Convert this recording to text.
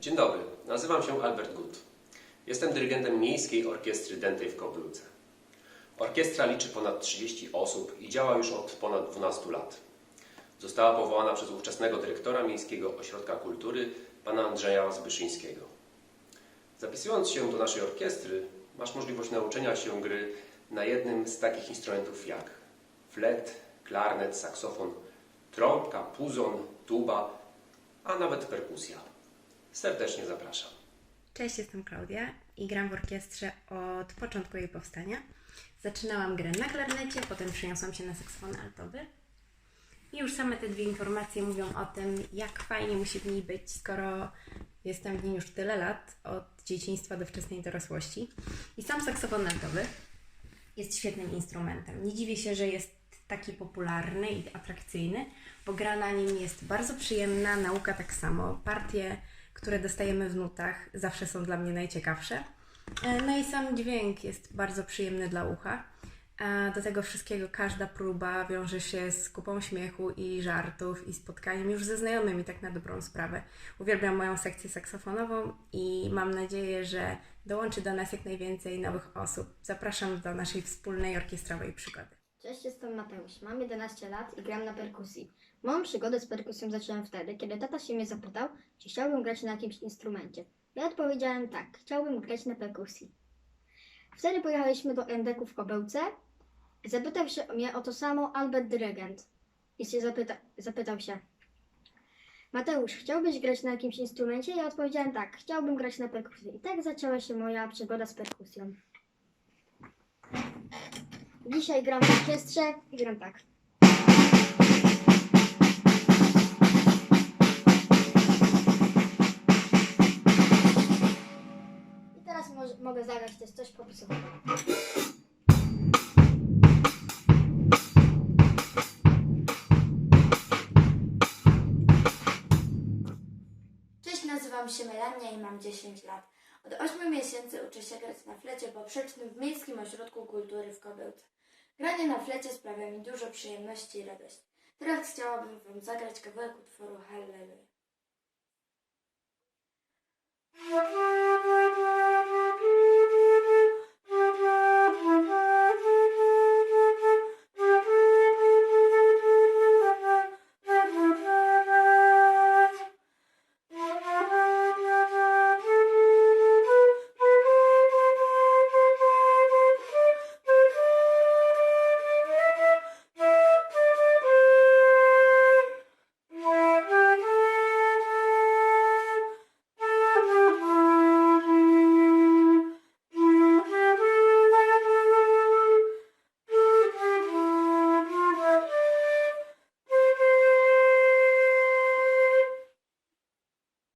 Dzień dobry, nazywam się Albert Gut. Jestem dyrygentem Miejskiej Orkiestry Dętej w Kobludze. Orkiestra liczy ponad 30 osób i działa już od ponad 12 lat. Została powołana przez ówczesnego dyrektora Miejskiego Ośrodka Kultury, pana Andrzeja Zbyszyńskiego. Zapisując się do naszej orkiestry, masz możliwość nauczenia się gry na jednym z takich instrumentów jak flet, klarnet, saksofon, trąbka, puzon, tuba, a nawet perkusja. Serdecznie zapraszam. Cześć, jestem Klaudia i gram w orkiestrze od początku jej powstania. Zaczynałam grę na klarnecie, potem przeniosłam się na saksofon altowy. I już same te dwie informacje mówią o tym, jak fajnie musi w niej być, skoro jestem w niej już tyle lat, od dzieciństwa do wczesnej dorosłości. I sam saksofon altowy jest świetnym instrumentem. Nie dziwię się, że jest taki popularny i atrakcyjny, bo gra na nim jest bardzo przyjemna, nauka tak samo. Partie, które dostajemy w nutach, zawsze są dla mnie najciekawsze. E, No i sam dźwięk jest bardzo przyjemny dla ucha. A do tego wszystkiego każda próba wiąże się z kupą śmiechu i żartów i spotkaniem już ze znajomymi, tak na dobrą sprawę. Uwielbiam moją sekcję saksofonową i mam nadzieję, że dołączy do nas jak najwięcej nowych osób. Zapraszam do naszej wspólnej orkiestrowej przygody. Cześć, jestem Mateusz. Mam 11 lat i gram na perkusji. Moją przygodę z perkusją zacząłem wtedy, kiedy tata się mnie zapytał, czy chciałbym grać na jakimś instrumencie. Ja odpowiedziałem tak, chciałbym grać na perkusji. Wtedy pojechaliśmy do NDK w Kobełce. Zapytał się mnie o to samo Albert Dyrygent. I się zapyta- zapytał się, Mateusz, chciałbyś grać na jakimś instrumencie? Ja odpowiedziałem tak, chciałbym grać na perkusji. I tak zaczęła się moja przygoda z perkusją. Dzisiaj gram w orkiestrze i gram tak. I teraz może, mogę zagrać też coś popisowego. Cześć, nazywam się Melania i mam 10 lat. Od 8 miesięcy uczę się grać na flecie poprzecznym w Miejskim Ośrodku Kultury w Kobyłce. Granie na flecie sprawia mi dużo przyjemności i radości. Teraz chciałabym Wam zagrać kawałek utworu Hallelujah.